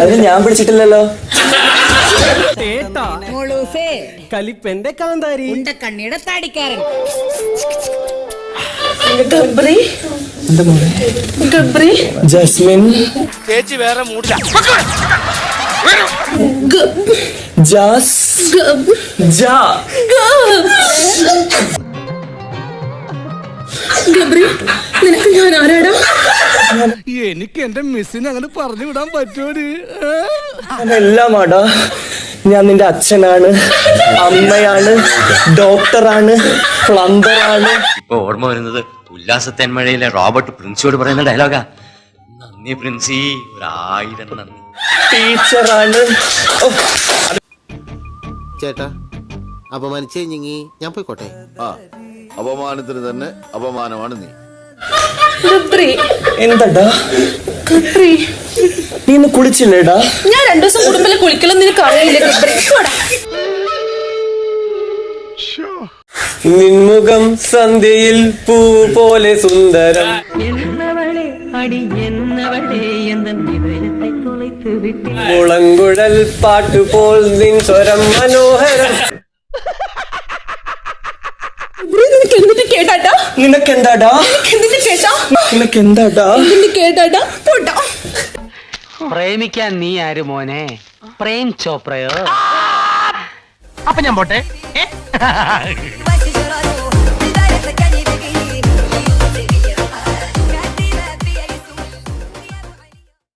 അതിന് ഞാൻ പിടിച്ചിട്ടില്ലല്ലോ. കലിപ്പന്റെ കാന്താരി. കണ്ണിയുടെ താടിക്കാരൻ. ജസ്മിൻ. ചേച്ചി വേറെ മൂടില്ല. ജാസ്. ജാ. ഗബ്രി നിനക്ക് എനിക്ക് എന്റെ മിസ്സിനെ അങ്ങനെ പറഞ്ഞു വിടാൻ പറ്റൂടി. അതെല്ലാം ആടാ ഞാൻ നിന്റെ അച്ഛനാണ് അമ്മയാണ് ഡോക്ടറാണ് പ്ലംബറാണ്. ഇപ്പൊ ഓർമ്മ വരുന്നത് ഉല്ലാസത്തേന്മഴയിലെ റോബർട്ട് പ്രിൻസിയോട് പറയുന്ന ഡയലോഗാ. നന്ദി പ്രിൻസി ഒരായിരം നന്ദി. ടീച്ചറാണ്. ചേട്ടാ അപമാനിച്ചേ ഞങ്ങി. ഞാൻ പോയിക്കോട്ടെ? ആ അപമാനത്തിന് തന്നെ അപമാനമാണ് നീ. എന്താടാ? കത്രി. നീ ഇന്ന് കുളിച്ചില്ലേടാ? ഞാൻ രണ്ടു ദിവസം കുടുംബത്തിൽ കുളിക്കലും നിനക്ക് അറിയില്ല. നിൻമുഖം സന്ധ്യയിൽ പൂ പോലെ സുന്ദരം. എന്നവളെ അടി എന്നവളെ എന്ന വിവരത്തെ തുളൈത്ത് വിട്ടേ. മുളങ്കുഴൽ പാട്ടുപോൽ നിൻ സ്വരം മനോഹരം. കേട്ടാട്ടാ? നിനക്ക് എന്തിട്ട് പോട്ടാ പ്രേമിക്കാൻ നീ ആര് മോനെ? പ്രേം ചോപ്രയോ? അപ്പൊ ഞാൻ പോട്ടെ.